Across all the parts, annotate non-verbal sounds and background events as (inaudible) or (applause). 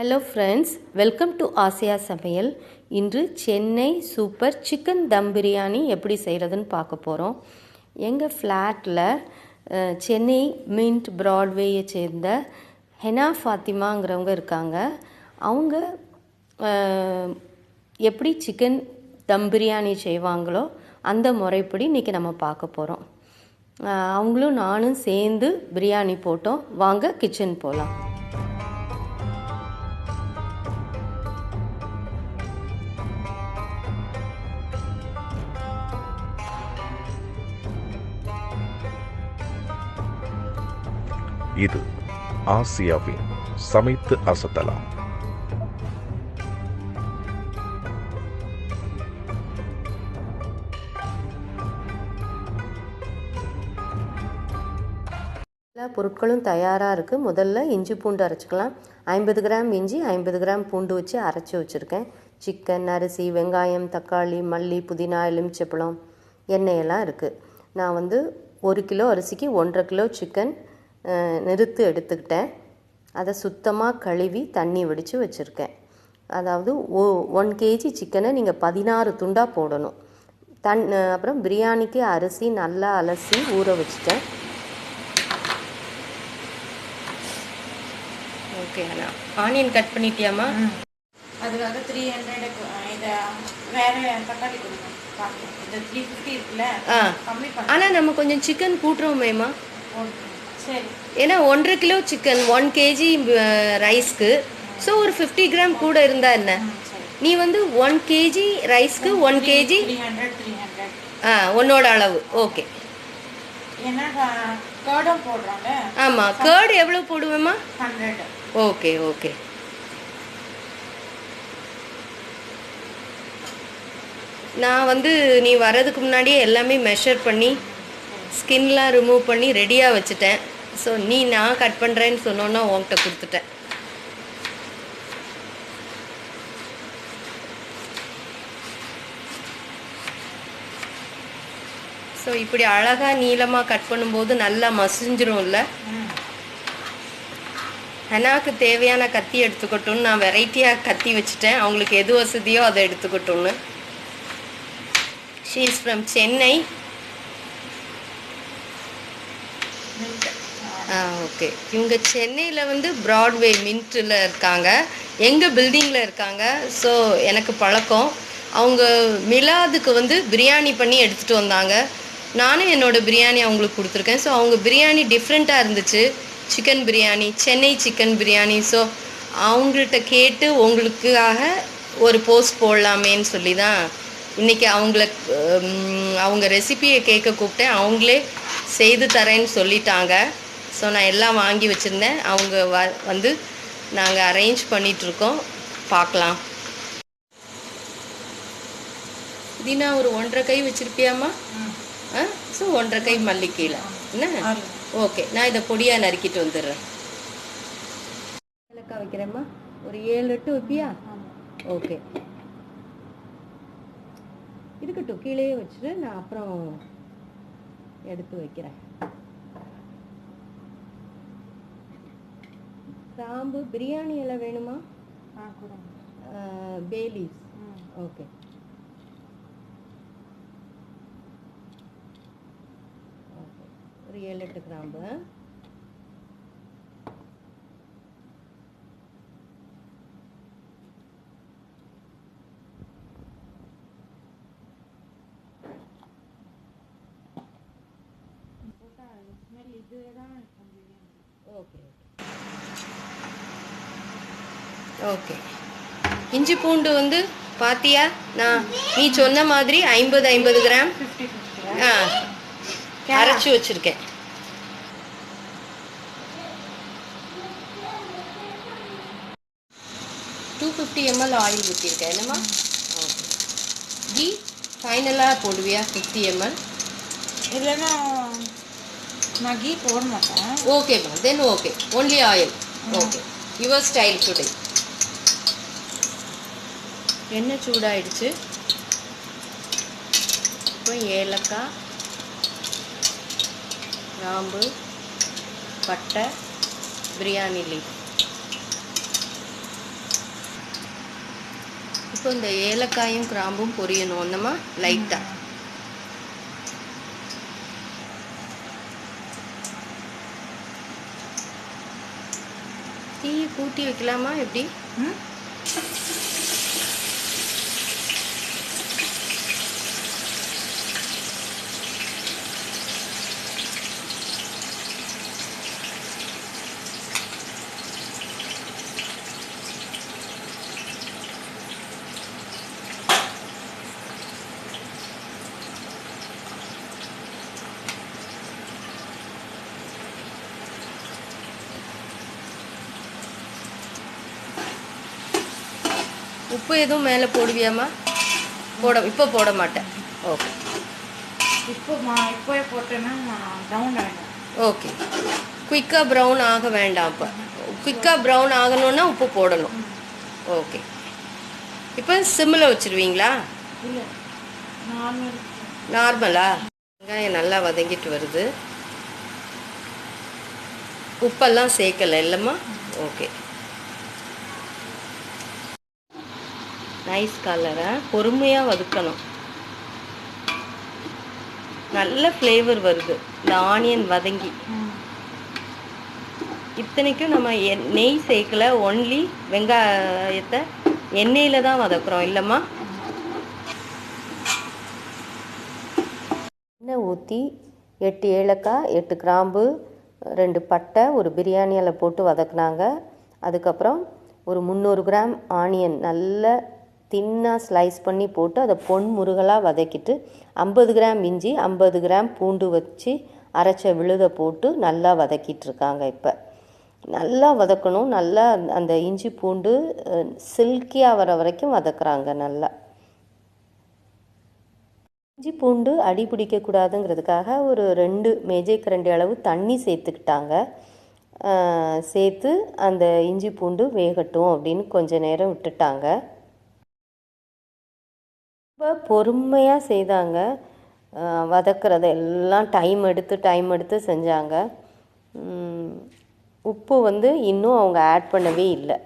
Hello friends welcome to Asia சமையல் இன்று Chennai super chicken dum biryani எப்படி செய்கிறதுன்னு பார்க்க போகிறோம் எங்கள் ஃப்ளாட்டில் சென்னை மின்ட் ப்ராட்வேயை சேர்ந்த ஹெனா ஃபாத்திமாங்கிறவங்க இருக்காங்க. அவங்க எப்படி சிக்கன் தம் பிரியாணி செய்வாங்களோ அந்த முறைப்படி இன்றைக்கி நம்ம பார்க்க போகிறோம் அவங்களும் நானும் சேர்ந்து பிரியாணி போட்டோம். வாங்க கிச்சன் போகலாம் இது ஆசியாவின் சமைத்து அசத்தலாம். எல்லா பொருட்களும் தயாராக இருக்குது முதல்ல இஞ்சி பூண்டு அரைச்சிக்கலாம். ஐம்பது கிராம் இஞ்சி ஐம்பது கிராம் பூண்டு வச்சு அரைச்சி வச்சுருக்கேன். சிக்கன் அரிசி வெங்காயம் தக்காளி மல்லி புதினா எலுமிச்சப்பழம் எண்ணெயெல்லாம் இருக்குது நான் வந்து ஒரு கிலோ அரிசிக்கு ஒன்றரை கிலோ சிக்கன் நிறுத்து எடுத்துக்கிட்டேன். அதை சுத்தமாக கழுவி தண்ணி வடித்து வச்சுருக்கேன். அதாவது ஓ ஒன் கேஜி சிக்கனை நீங்கள் பதினாறு துண்டாக போடணும். தன் அப்புறம் பிரியாணிக்கு அரிசி நல்லா அலசி ஊற வச்சுட்டேன். ஓகே அண்ணா. ஆனியன் கட் பண்ணிட்டியாம்மா? அதுக்காக த்ரீ ஹண்ட்ரடுக்கு இதை வேற தக்காளி த்ரீ ஃபிஃப்டி இருக்குல்ல ஆ. கம்மி ஆனால் நம்ம கொஞ்சம் சிக்கன் கூட்டுறோமேம்மா. ஓகே சரி ஏன்னா ஒன்றரை கிலோ சிக்கன் ஒன் கேஜி ரைஸ்க்கு ஸோ ஒரு ஃபிஃப்டி கிராம் கூட இருந்தா என்ன? நீ வந்து ஒன் கேஜி ரைஸ்க்கு ஒன் கேஜி ஆ உன்னோட அளவு. ஓகே ஆமாம் கேர்டு எவ்வளோ போடுவேம்மா? ஓகே ஓகே நான் வந்து நீ வர்றதுக்கு முன்னாடியே எல்லாமே மெஷர் பண்ணி ஸ்கின்லாம் ரிமூவ் பண்ணி ரெடியாக வச்சுட்டேன். ஸோ நீ நான் கட் பண்ணுறேன்னு சொன்னோன்னா உன்கிட்ட கொடுத்துட்டேன். ஸோ இப்படி அழகாக நீளமாக கட் பண்ணும்போது நல்லா மசிஞ்சிரும்ல? ம் ஹனாக்கு தேவையான கத்தி எடுத்துக்கட்டும்னு நான் வெரைட்டியாக கத்தி வச்சுட்டேன். அவங்களுக்கு எது வசதியோ அதை எடுத்துக்கட்டும்னு. She is from Chennai mint ah okay. இவங்க சென்னையில் வந்து ப்ராட்வே மின்ட்டில் இருக்காங்க. எங்கள் பில்டிங்கில் இருக்காங்க. ஸோ எனக்கு பழக்கம். அவங்க மிலாதுக்கு வந்து பிரியாணி பண்ணி எடுத்துகிட்டு வந்தாங்க. நானும் என்னோடய பிரியாணி அவங்களுக்கு கொடுத்துருக்கேன். ஸோ அவங்க பிரியாணி டிஃப்ரெண்ட்டாக இருந்துச்சு. Chicken biryani Chennai chicken biryani. So அவங்கள்ட்ட கேட்டு உங்களுக்காக ஒரு போஸ்ட் போடலாமேன்னு சொல்லி தான் இன்றைக்கி அவங்கள அவங்க ரெசிபியை கேட்க கூப்பிட்டேன். அவங்களே செய்து தரேன்னு சொல்லிட்டாங்க. ஸோ நான் எல்லாம் வாங்கி வச்சுருந்தேன். அவங்க வ வந்து நாங்கள் அரேஞ்ச் பண்ணிகிட்ருக்கோம் பார்க்கலாம். தினா ஒரு ஒன்றரை கை வச்சுருப்பியாம்மா? ஆ? ஸோ ஒன்றரை கை மல்லிக்கீரை என்ன? ஓகே நான் இதை பொடியாக நறுக்கிட்டு வந்துடுறேன். ஏலக்காய் வைக்கிறேம்மா. ஒரு ஏழு எட்டு வைப்பியா? ஓகே இருக்கட்டும் கீழேயே வச்சுட்டு நான் அப்புறம் எடுத்து வைக்கிறேன். கிராம்பு பிரியாணி இலை வேணுமா? ம். ஓகே ஓகே ஒரு ஏழு எட்டு கிராம்பு போட்டால் ஸ்மெல் இதுவே தான் இருக்கும் பிரியாணி ஓகே ஓகே. இஞ்சி பூண்டு வந்து பாத்தியா? நான் நீ சொன்ன மாதிரி ஐம்பது ஐம்பது கிராம். ஆ அரைச்சி வச்சிருக்கேன். டூ ஃபிஃப்டி எம்எல் ஆயில் ஊற்றிருக்கேன் என்னம்மா? ஓகே. கீ ஃபைனலாக போடுவியா? ஃபிஃப்டி எம்எல் இல்லைன்னா நான் கீ போட மாட்டேன். ஓகேம்மா. Then okay only oil okay your style today எண்ணெய் சூடாயிடுச்சு. இப்போ ஏலக்காய் கிராம்பு பட்டை பிரியாணி லீஃப் இப்போ இந்த ஏலக்காயும் கிராம்பும் பொரியணும் அந்தமா லைட்டாக தீயை கூட்டி வைக்கலாமா எப்படி? உப்பு எதுவும் மேலே போடுவியாம்மா? போட இப்போ போட மாட்டேன். ஓகே. இப்போ இப்போயே போட்டேன்னா ஆகிடும் ஓகே. குயிக்காக ப்ரௌன் ஆக வேண்டாம் இப்போ. குயிக்காக ப்ரௌன் ஆகணும்னா உப்பு போடணும். ஓகே. இப்போ சிம்மில் வச்சுருவீங்களா? இல்லை. நார்மல். நார்மலா? வெங்காயம் நல்லா வதங்கிட்டு வருது. உப்பெல்லாம் சேர்க்கல இல்லைம்மா? ஓகே. நைஸ் கலரை பொறுமையாக வதக்கணும். நல்ல ஃப்ளேவர் வருது. இந்த ஆனியன் வதங்கி. இத்தனைக்கும் நம்ம நெய் சேர்க்கல ஒன்லி வெங்காயத்தை எண்ணெயில் தான் வதக்குறோம் இல்லைம்மா? எண்ணெய் ஊற்றி எட்டு ஏலக்காய் எட்டு கிராம்பு ரெண்டு பட்டை ஒரு பிரியாணியில் போட்டு வதக்குனாங்க. அதுக்கப்புறம் ஒரு முந்நூறு கிராம் ஆனியன் நல்ல தின்னாக ஸ்லைஸ் பண்ணி போட்டு அதை பொன் முருகலாக வதக்கிட்டு ஐம்பது கிராம் இஞ்சி ஐம்பது கிராம் பூண்டு வச்சு அரைச்ச விழுதை போட்டு நல்லா வதக்கிட்டு இருக்காங்க இப்போ. நல்லா வதக்கணும். நல்லா அந்த- இஞ்சி பூண்டு சில்கியாக வர வரைக்கும் வதக்குறாங்க நல்லா. இஞ்சி பூண்டு அடி பிடிக்கக்கூடாதுங்கிறதுக்காக ஒரு ரெண்டு மேஜை கரண்டி அளவு தண்ணி சேர்த்துக்கிட்டாங்க. சேர்த்து அந்த இஞ்சி பூண்டு வேகட்டும் அப்படின்னு கொஞ்ச நேரம் விட்டுட்டாங்க. ரொம்ப பொறுமையாக செய்தாங்க. அஹ், எல்லாம் டைம் எடுத்து டைம் எடுத்து செஞ்சாங்க. உப்பு வந்து இன்னும் அவங்க ஆட் பண்ணவே இல்லை.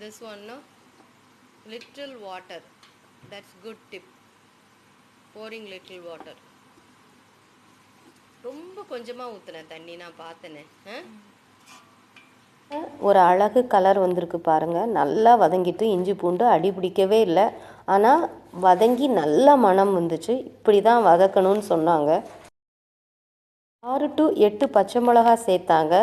This one no? Little water. That's good tip. Pouring little water. ரொம்ப கொஞ்சமாக ஊற்றுனேன் தண்ணி நான் பார்த்தேனே ஒரு அழகு கலர் வந்திருக்கு பாருங்க. நல்லா வதங்கிட்டு இஞ்சி பூண்டு அடி பிடிக்கவே இல்லை. ஆனால் வதங்கி நல்ல மணம் வந்துச்சு. இப்படி தான் வதக்கணும்னு சொன்னாங்க. ஆறு டு எட்டு பச்சை மிளகா சேர்த்தாங்க.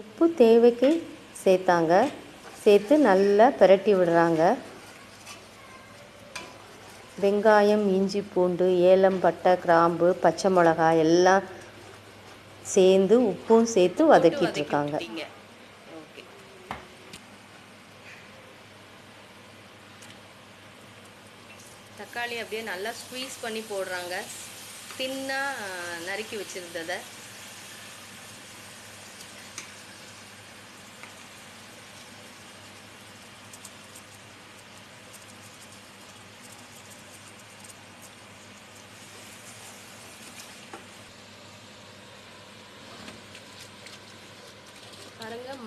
உப்பு தேவைக்கு சேர்த்தாங்க. சேர்த்து நல்லா பிரட்டி விடுறாங்க. வெங்காயம் இஞ்சி பூண்டு ஏலம் பட்டை கிராம்பு பச்சை மிளகாய் எல்லாம் சேர்ந்து உப்பும் சேர்த்து வதக்கிட்டு இருக்காங்க. தக்காளி அப்படியே நல்லா ஸ்குவீஸ் பண்ணி போடுறாங்க. தின்னாக நறுக்கி வச்சுருந்ததை.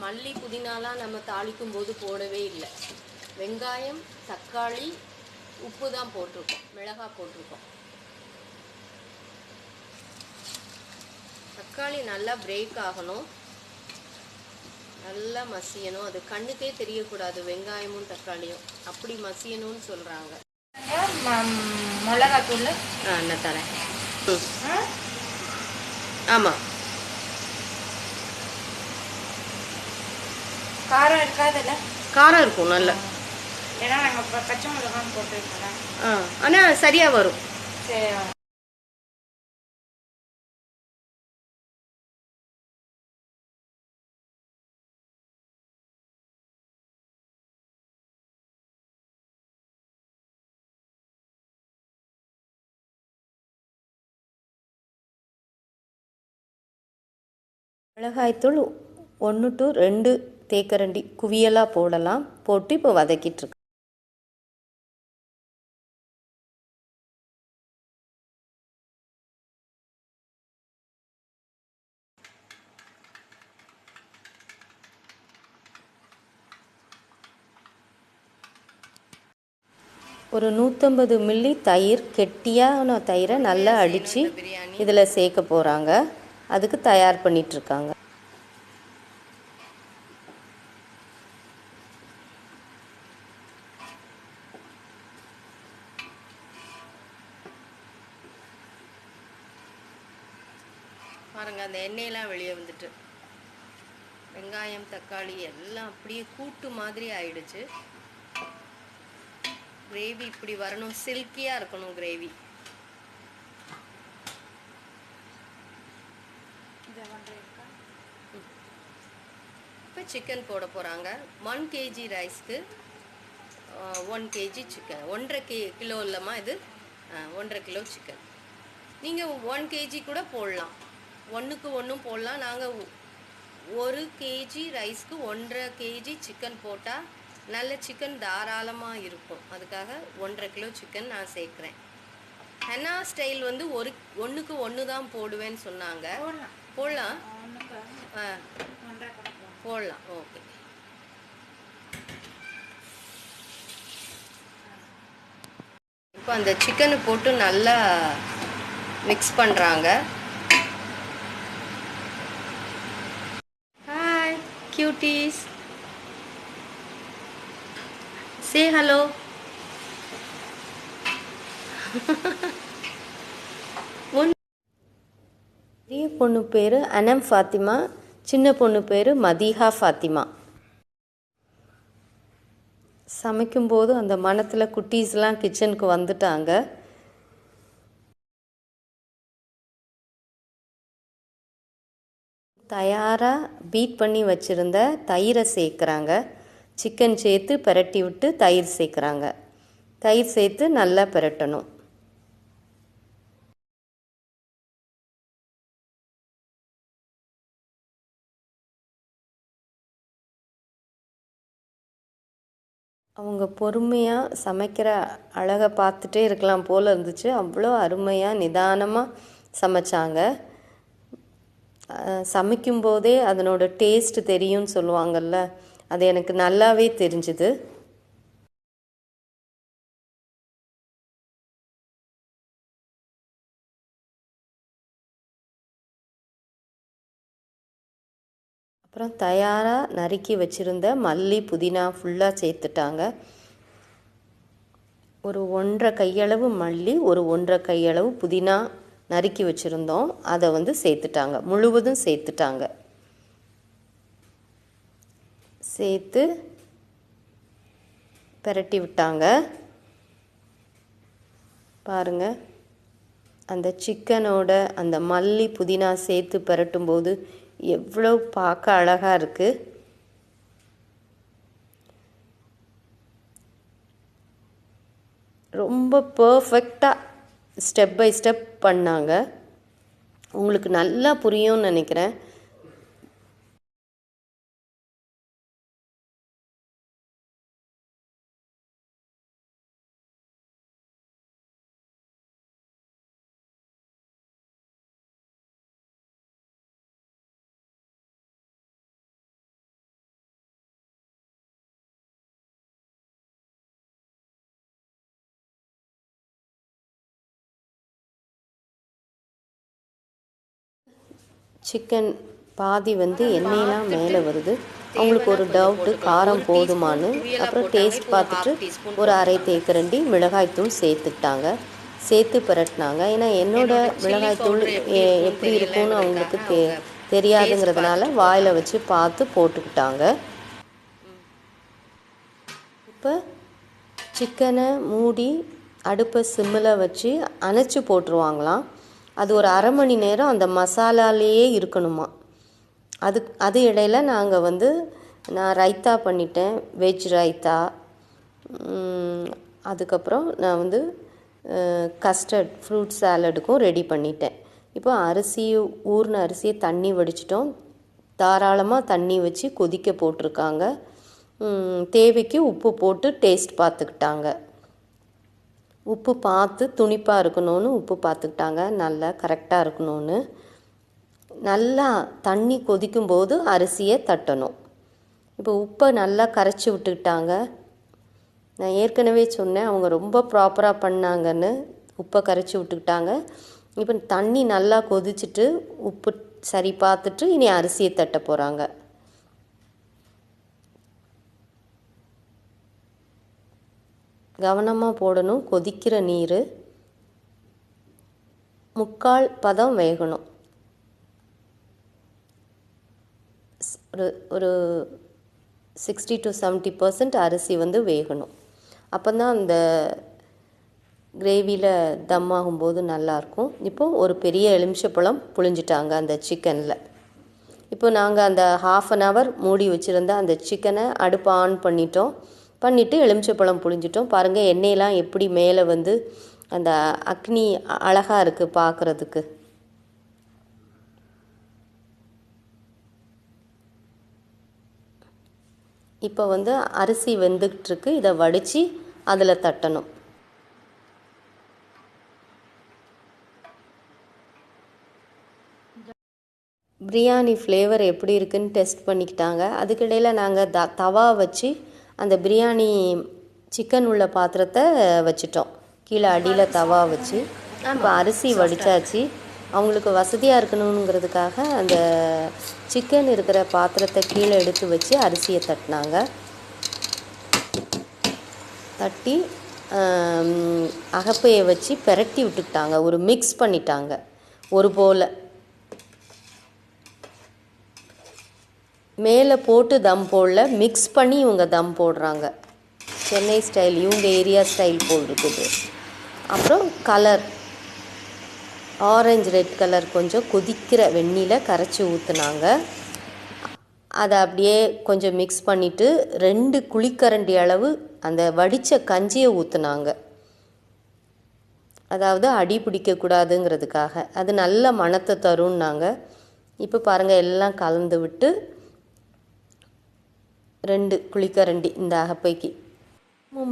மல்லி புதினாலாம் நம்ம தாளிக்கும் போது போடவே இல்லை. வெங்காயம் தக்காளி உப்பு தான் போட்டிருக்கோம். மிளகாய் போட்டிருக்கோம். தக்காளி நல்லா பிரேக் ஆகணும். நல்லா மசியணும். அது கண்ணுக்கே தெரியக்கூடாது வெங்காயமும் தக்காளியும். அப்படி மசியணும்னு சொல்கிறாங்க மிளகாத்தூள். நான் தரேன். ஆமாம் காரம் இருக்காதுல்ல? காரம் இருக்கும் நல்லா. ஏன்னா நாங்கள் பச்சை மிளகான்னு போட்டுருக்கோம்ல. ஆ ஆனால் சரியாக வரும். சரி மிளகாய்த்தூள் ஒன்று டு ரெண்டு தேக்கரண்டி குவியலாக போடலாம். போட்டு இப்போ வதக்கிட்டு இருக்கு ஒரு நூற்றம்பது மில்லி தயிர் கெட்டியான தயிரை நல்லா அடித்து இதில் சேர்க்க போகிறாங்க அதுக்கு தயார் பண்ணிகிட்ருக்காங்க பாருங்க அந்த எண்ணெயெல்லாம் வெளியே வந்துட்டு வெங்காயம் தக்காளி எல்லாம் அப்படியே கூட்டு மாதிரி ஆயிடுச்சு. கிரேவி இப்படி வரணும். சில்கியாக இருக்கணும் கிரேவி இப்போ சிக்கன் போட போகிறாங்க ஒன் கேஜி ரைஸ்க்கு ஒன் கேஜி சிக்கன் ஒன்றரை கே கிலோ இல்லைம்மா இது? ஒன்றரை கிலோ சிக்கன் நீங்கள் ஒன் கேஜி கூட போடலாம். ஒன்றுக்கு ஒன்றும் போடலாம். நாங்கள் ஒரு கேஜி ரைஸ்க்கு ஒன்றரை கேஜி சிக்கன் போட்டால் நல்ல சிக்கன் தாராளமாக இருக்கும். அதுக்காக ஒன்றரை கிலோ சிக்கன் நான் சேர்க்குறேன். ஹென்னா ஸ்டைல் வந்து ஒரு ஒன்றுக்கு ஒன்று தான் போடுவேன்னு சொன்னாங்க. போடலாம். போடலாம்? ஓகே. இப்போ அந்த சிக்கனை போட்டு நல்லா மிக்ஸ் பண்ணுறாங்க cuties. Say ஹலோ ஒன் (laughs) பெரிய பொண்ணு பேர் அனம் ஃபாத்திமா சின்ன பொண்ணு பேர் மதீஹா ஃபாத்திமா. சமைக்கும்போது அந்த மனத்தில் குட்டீஸ்லாம் கிச்சனுக்கு வந்துட்டாங்க. தயாராக பீட் பண்ணி வச்சுருந்த தயிரை சேர்க்குறாங்க. சிக்கன் சேர்த்து பிரட்டி விட்டு தயிர் சேர்க்குறாங்க. தயிர் சேர்த்து நல்லா பிரட்டணும். அவங்க பொறுமையாக சமைக்கிற அழகை பார்த்துட்டே இருக்கலாம் போல் இருந்துச்சு. அவ்வளோ அருமையாக நிதானமாக சமைச்சாங்க. சமைக்கும்போதே அதனோட டேஸ்ட் தெரியும்னு சொல்லுவாங்கல்ல அது எனக்கு நல்லாவே தெரிஞ்சுது. அப்புறம் தயாராக நறுக்கி வச்சுருந்த மல்லி புதினா ஃபுல்லாக சேர்த்துட்டாங்க. ஒரு ஒன்றரை கையளவு மல்லி ஒரு ஒன்றரை கையளவு புதினா நறுக்கி வச்சுருந்தோம். அதை வந்து சேர்த்துட்டாங்க. முழுவதும் சேர்த்துட்டாங்க. சேர்த்து பெரட்டி விட்டாங்க. பாருங்க. அந்த சிக்கனோட அந்த மல்லி புதினா சேர்த்து பிரட்டும்போது எவ்வளோ பார்க்க அழகாக இருக்குது ரொம்ப பர்ஃபெக்டாக ஸ்டெப் பை ஸ்டெப் பண்ணாங்க. உங்களுக்கு நல்லா புரியும்னு நினைக்கிறேன். சிக்கன் பாதி வந்து எண்ணெயெலாம் மேலே வருது. அவங்களுக்கு ஒரு டவுட்டு காரம் போதுமான்னு. அப்புறம் டேஸ்ட் பார்த்துட்டு ஒரு அரை தேக்கரண்டி மிளகாய்த்தூள் சேர்த்துக்கிட்டாங்க. சேர்த்து பிரட்டினாங்க. ஏன்னா என்னோட மிளகாய்த்தூள் எப்படி இருக்கும்னு அவங்களுக்கு தெ தெரியாதுங்கிறதுனால வாயில் வச்சு பார்த்து போட்டுக்கிட்டாங்க. இப்போ சிக்கனை மூடி அடுப்பை சிம்மில் வச்சு அணைச்சி போட்டுருவாங்களாம். அது ஒரு அரை மணி நேரம் அந்த மசாலாலேயே இருக்கணுமா? அது அது இடையில நாங்கள் வந்து நான் ரைத்தா பண்ணிட்டேன் வெஜ் ரைத்தா. அதுக்கப்புறம் நான் வந்து கஸ்டர்ட் ஃப்ரூட் சாலடுக்கும் ரெடி பண்ணிட்டேன். இப்போ அரிசி ஊறின அரிசியை தண்ணி வடிச்சிட்டோம். தாராளமாக தண்ணி வச்சு கொதிக்க போட்டிருக்காங்க. தேவைக்கு உப்பு போட்டு டேஸ்ட் பார்த்துக்கிட்டாங்க. உப்பு பார்த்து துணிப்பாக இருக்கணும்னு உப்பு பார்த்துக்கிட்டாங்க. நல்லா கரெக்டாக இருக்கணும்னு. நல்லா தண்ணி கொதிக்கும்போது அரிசியை தட்டணும். இப்போ உப்பை நல்லா கரைச்சி விட்டுக்கிட்டாங்க. நான் ஏற்கனவே சொன்னேன் அவங்க ரொம்ப ப்ராப்பராக பண்ணாங்கன்னு உப்பை கரைச்சி விட்டுக்கிட்டாங்க. இப்போ தண்ணி நல்லா கொதிச்சுட்டு உப்பு சரி பார்த்துட்டு இனி அரிசியை தட்ட போகிறாங்க கவனமாக போடணும். கொதிக்கிற நீர். முக்கால் பதம் வேகணும். ஒரு ஒரு சிக்ஸ்டி டு செவன்ட்டி பர்சன்ட் அரிசி வந்து வேகணும். அப்போ தான் அந்த கிரேவியில் தம் ஆகும்போது நல்லாயிருக்கும் இப்போ ஒரு பெரிய எலுமிச்சப்பழம் புழிஞ்சிட்டாங்க அந்த சிக்கனில் இப்போ நாங்கள் அந்த ஹாஃப் அன் ஹவர் மூடி வச்சுருந்த அந்த சிக்கனை அடுப்பை ஆன் பண்ணிட்டோம். பண்ணிவிட்டு எலுமிச்சப்பழம் புழிஞ்சிட்டோம். பாருங்கள் எண்ணெயெல்லாம் எப்படி மேலே வந்து அந்த அக்னி அழகாக இருக்குது பார்க்குறதுக்கு இப்போ வந்து அரிசி வெந்துக்கிட்டுருக்கு இதை வடித்து அதில் தட்டணும். பிரியாணி ஃப்ளேவர் எப்படி இருக்குன்னு டெஸ்ட் பண்ணிக்கிட்டாங்க. அதுக்கிடையில் நாங்கள் த தவா வச்சு அந்த பிரியாணி சிக்கன் உள்ள பாத்திரத்தை வச்சிட்டோம். கீழே அடியில் தவா வச்சு. இப்போ அரிசி வடித்தாச்சு அவங்களுக்கு வசதியாக இருக்கணுங்கிறதுக்காக அந்த சிக்கன் இருக்கிற பாத்திரத்தை கீழே எடுத்து வச்சு அரிசியை தட்டினாங்க. தட்டி அகப்பையை வச்சு பெரட்டி விட்டுக்கிட்டாங்க. ஒரு மிக்ஸ் பண்ணிட்டாங்க. ஒரு போல். மேலே போட்டு தம் போடல மிக்ஸ் பண்ணி இவங்க தம் போடுறாங்க. சென்னை ஸ்டைல் இவங்க ஏரியா ஸ்டைல் போல் இருக்குது அப்புறம் கலர் ஆரஞ்சு ரெட் கலர் கொஞ்சம் கொதிக்கிற வெந்நில கரைச்சி ஊற்றுனாங்க அதை அப்படியே கொஞ்சம் மிக்ஸ் பண்ணிவிட்டு ரெண்டு குழிக்கரண்டி அளவு அந்த வடித்த கஞ்சியை ஊற்றுனாங்க அதாவது அடி பிடிக்கக்கூடாதுங்கிறதுக்காக அது நல்ல மணத்தை தரும்னாங்க. இப்போ பாருங்கள் எல்லாம் கலந்து விட்டு ரெண்டு குளிக்கரண்டி இந்த அகப்பைக்கு.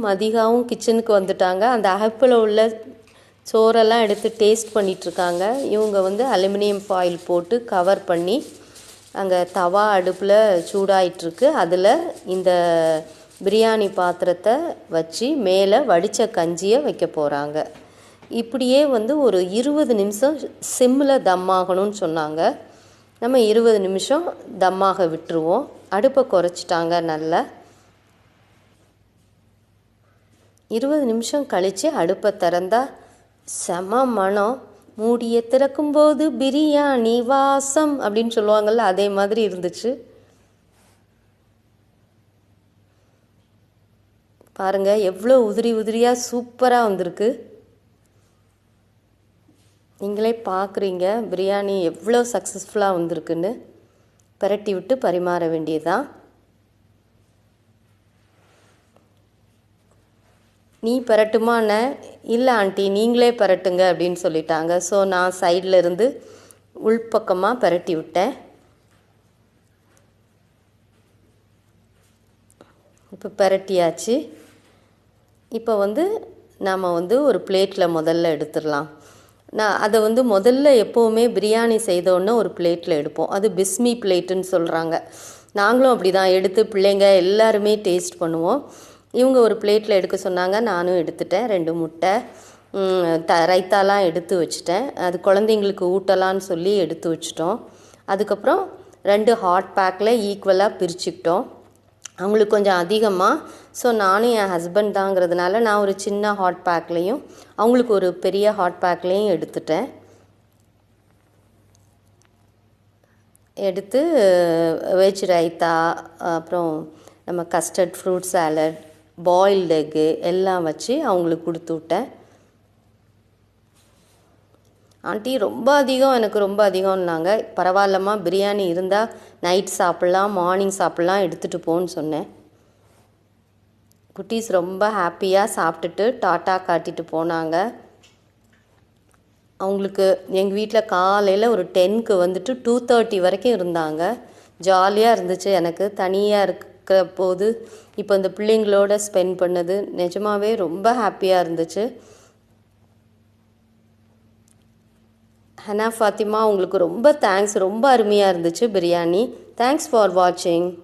மதிகாவும் கிச்சனுக்கு வந்துட்டாங்க. அந்த அகப்பில் உள்ள சோறெல்லாம் எடுத்து டேஸ்ட் பண்ணிகிட்ருக்காங்க இவங்க வந்து அலுமினியம் ஃபாயில் போட்டு கவர் பண்ணி அங்கே தவா அடுப்பில் சூடாயிட்ருக்கு அதில் இந்த பிரியாணி பாத்திரத்தை வச்சு மேலே வடித்த கஞ்சியை வைக்க போகிறாங்க இப்படியே வந்து ஒரு இருபது நிமிஷம் சிம்மில் தம்மாகணும்னு சொன்னாங்க. நம்ம இருபது நிமிஷம் தம்மாக விட்டுருவோம். அடுப்பை குறைச்சிட்டாங்க நல்லா. இருபது நிமிஷம் கழித்து அடுப்பை திறந்தா செம மணம். மூடிய திறக்கும்போது பிரியாணி வாசம் அப்படின்னு சொல்லுவாங்கள்ல அதே மாதிரி இருந்துச்சு. பாருங்க எவ்வளோ உதிரி உதிரியாக சூப்பராக வந்திருக்கு. நீங்களே பார்க்குறீங்க பிரியாணி எவ்வளோ சக்ஸஸ்ஃபுல்லாக வந்திருக்குன்னு. பிரட்டி விட்டு பரிமாற வேண்டியதுதான் நீ பரட்டுமான இல்லை ஆண்டி நீங்களே பெரட்டுங்க அப்படின்னு சொல்லிட்டாங்க. ஸோ நான் சைடில் இருந்து உள்பக்கமாக பரட்டி விட்டேன் இப்போ பரட்டியாச்சு. இப்போ வந்து நாம் வந்து ஒரு பிளேட்டில் முதல்ல எடுத்துடலாம். நான் அதை வந்து முதல்ல எப்போவுமே பிரியாணி செய்தோன்னே ஒரு பிளேட்டில் எடுப்போம். அது பிஸ்மி பிளேட்டுன்னு சொல்கிறாங்க நாங்களும் அப்படி தான் எடுத்து பிள்ளைங்க எல்லாருமே டேஸ்ட் பண்ணுவோம். இவங்க ஒரு பிளேட்டில் எடுக்க சொன்னாங்க. நானும் எடுத்துட்டேன். ரெண்டு முட்டை த ரைத்தாலாம் எடுத்து வச்சுட்டேன். அது குழந்தைங்களுக்கு ஊட்டலான்னு சொல்லி எடுத்து வச்சிட்டோம். அதுக்கப்புறம் ரெண்டு ஹாட் பேக்கில் ஈக்குவலாக பிரிச்சுக்கிட்டோம். அவங்களுக்கு கொஞ்சம் அதிகமாக ஸோ நானும் என் ஹஸ்பண்ட் தாங்கிறதுனால நான் ஒரு சின்ன ஹாட் பேக்லேயும் அவங்களுக்கு ஒரு பெரிய ஹாட் பேக்லேயும் எடுத்துட்டேன். எடுத்து வெஜ் ரைத்தா அப்புறம் நம்ம custard fruit salad boiled egg எல்லாம் வச்சு அவங்களுக்கு கொடுத்து விட்டேன். ஆண்டி ரொம்ப அதிகம் எனக்கு ரொம்ப அதிகம்னாங்க. பரவாயில்லம்மா பிரியாணி இருந்தால் நைட் சாப்பிட்லாம் மார்னிங் சாப்பிட்லாம் எடுத்துகிட்டு போன்னு சொன்னேன். குட்டீஸ் ரொம்ப ஹாப்பியாக சாப்பிட்டுட்டு டாட்டா காட்டிட்டு போனாங்க. அவங்களுக்கு எங்கள் வீட்டில் காலையில் ஒரு டென்க்கு வந்துட்டு டூ தேர்ட்டி வரைக்கும் இருந்தாங்க. ஜாலியாக இருந்துச்சு எனக்கு. தனியாக இருக்கிற போது இப்போ இந்த பிள்ளைங்களோட ஸ்பெண்ட் பண்ணது நிஜமாவே ரொம்ப ஹாப்பியாக இருந்துச்சு. ஹனா ஃபாத்திமா உங்களுக்கு ரொம்ப தேங்க்ஸ் ரொம்ப அருமையாக இருந்துச்சு பிரியாணி. தேங்க்ஸ் ஃபார் வாட்சிங்